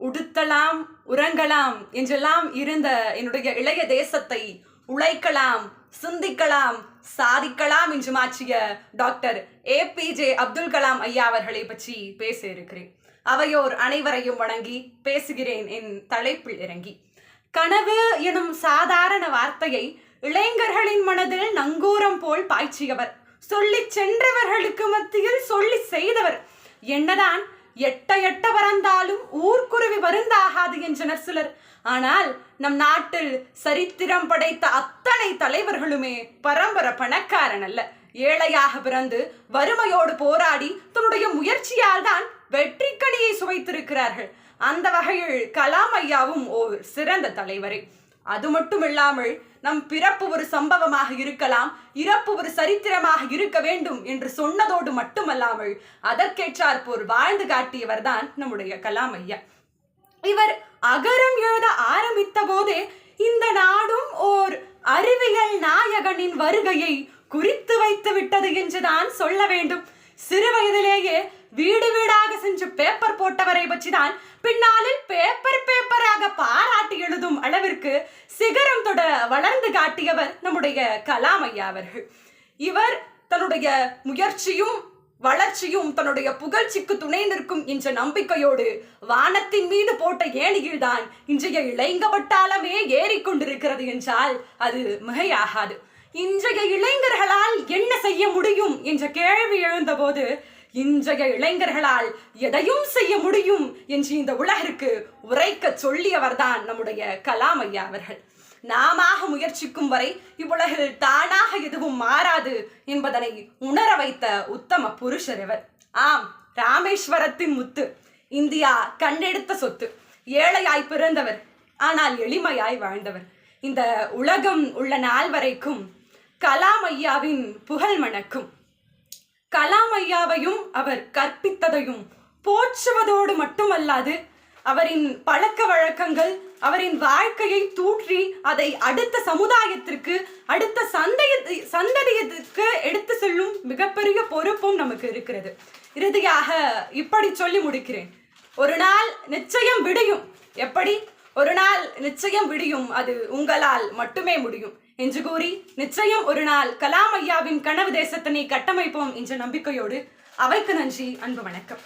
உடுத்தலாம் உறங்கலாம் என்றெல்லாம் இருந்த என்னுடைய இளைய தேசத்தை உழைக்கலாம் சிந்திக்கலாம் சாதிக்கலாம் என்று மாற்றிய டாக்டர் ஏபிஜே அப்துல் கலாம் ஐயா அவர்களை பற்றி பேச இருக்கிறேன் அவையோர் அனைவரையும் வணங்கி பேசுகிறேன் என் தலைப்பில் இறங்கி. கனவு எனும் சாதாரண வார்த்தையை இளைஞர்களின் மனதில் நங்கூரம் போல் பாய்ச்சியவர். சொல்லி சென்றவர்களுக்கு மத்தியில் சொல்லி செய்தவர். என்னதான் எட்ட எட்ட பறந்தாலும் ஊர்க்குருவி வருந்தாகாது என்றனர் சிலர். ஆனால் நம் நாட்டில் சரித்திரம் படைத்த அத்தனை தலைவர்களுமே பரம்பர பணக்காரன் அல்ல ஏழையாக பிறந்து வறுமையோடு போராடி தன்னுடைய முயற்சியால் தான் வெற்றிக்கனியை சுவைத்திருக்கிறார்கள். அந்த வகையில் கலாம் ஐயாவும் ஓர் சிறந்த தலைவரே. அது மட்டும் இல்லாமல் நம் பிறப்பு ஒரு சம்பவமாக இருக்கலாம் இறப்பு ஒரு சரித்திரமாக இருக்க வேண்டும் என்று சொன்னதோடு மட்டுமல்லாமல் அதற்கேற்றார் போர் வாழ்ந்து காட்டியவர் தான் நம்முடைய கலாம் ஐயா இவர் அகரம் எழுத ஆரம்பித்த போதே இந்த நாடும் ஓர் அறிவியல் நாயகனின் வருகையை குறித்து வைத்து விட்டது என்றுதான் சொல்ல வேண்டும். சிறு வயதிலேயே வீடு வீடாக சென்று பேப்பர் போட்டவரை பற்றிதான் பின்னாளில் பேப்பர் பேப்பராக பா அளவிற்கு சிகரம் தொட வளர்ந்து காட்டியவர் நம்முடைய கலாம் ஐயா அவர்கள். இவர் தன்னுடைய முயற்சியும் வளர்ச்சியும் தன்னுடைய புகழ்ச்சிக்கு துணை நிற்கும் என்ற நம்பிக்கையோடு வானத்தின் மீது போட்ட ஏணியில்தான் இன்றைய இளைங்க ஏறிக்கொண்டிருக்கிறது என்றால் அது மிகையாகாது. இன்றைய இளைஞர்களால் என்ன செய்ய முடியும் என்ற கேள்வி எழுந்தபோது இன்றைய இளைஞர்களால் எதையும் செய்ய முடியும் என்று இந்த உலகிற்கு உரைக்க சொல்லியவர்தான் நம்முடைய கலாம் ஐயா அவர்கள். நாமாக முயற்சிக்கும் வரை இவ்வுலகில் தானாக எதுவும் மாறாது என்பதனை உணர வைத்த உத்தம புருஷர் இவர். ஆம் ராமேஸ்வரத்தின் முத்து. இந்தியா கண்டெடுத்த சொத்து. ஏழையாய் பிறந்தவர் ஆனால் எளிமையாய் வாழ்ந்தவர். இந்த உலகம் உள்ள நாள் வரைக்கும் கலாம் ஐயாவின் புகழ் மணக்கும். கலாம் ஐயாவையும் அவர் கற்பித்ததையும் போற்றுவதோடு மட்டுமல்லாது அவரின் பழக்க வழக்கங்கள் அவரின் வாழ்க்கையை தூற்றி அதை அடுத்த சமுதாயத்திற்கு அடுத்த சந்தைய சந்ததியத்திற்கு எடுத்து செல்லும் மிகப்பெரிய பொறுப்பும் நமக்கு இருக்கிறது. இறுதியாக இப்படி சொல்லி முடிக்கிறேன். ஒரு நாள் நிச்சயம் விடியும். எப்படி? ஒரு நாள் நிச்சயம் விடியும். அது உங்களால் மட்டுமே முடியும். என்று கூறி நிச்சயம் ஒரு நாள் கலாம் ஐயாவின் கனவு தேசத்தினை கட்டமைப்போம் என்ற நம்பிக்கையோடு அவைக்கு நன்றி அன்பு வணக்கம்.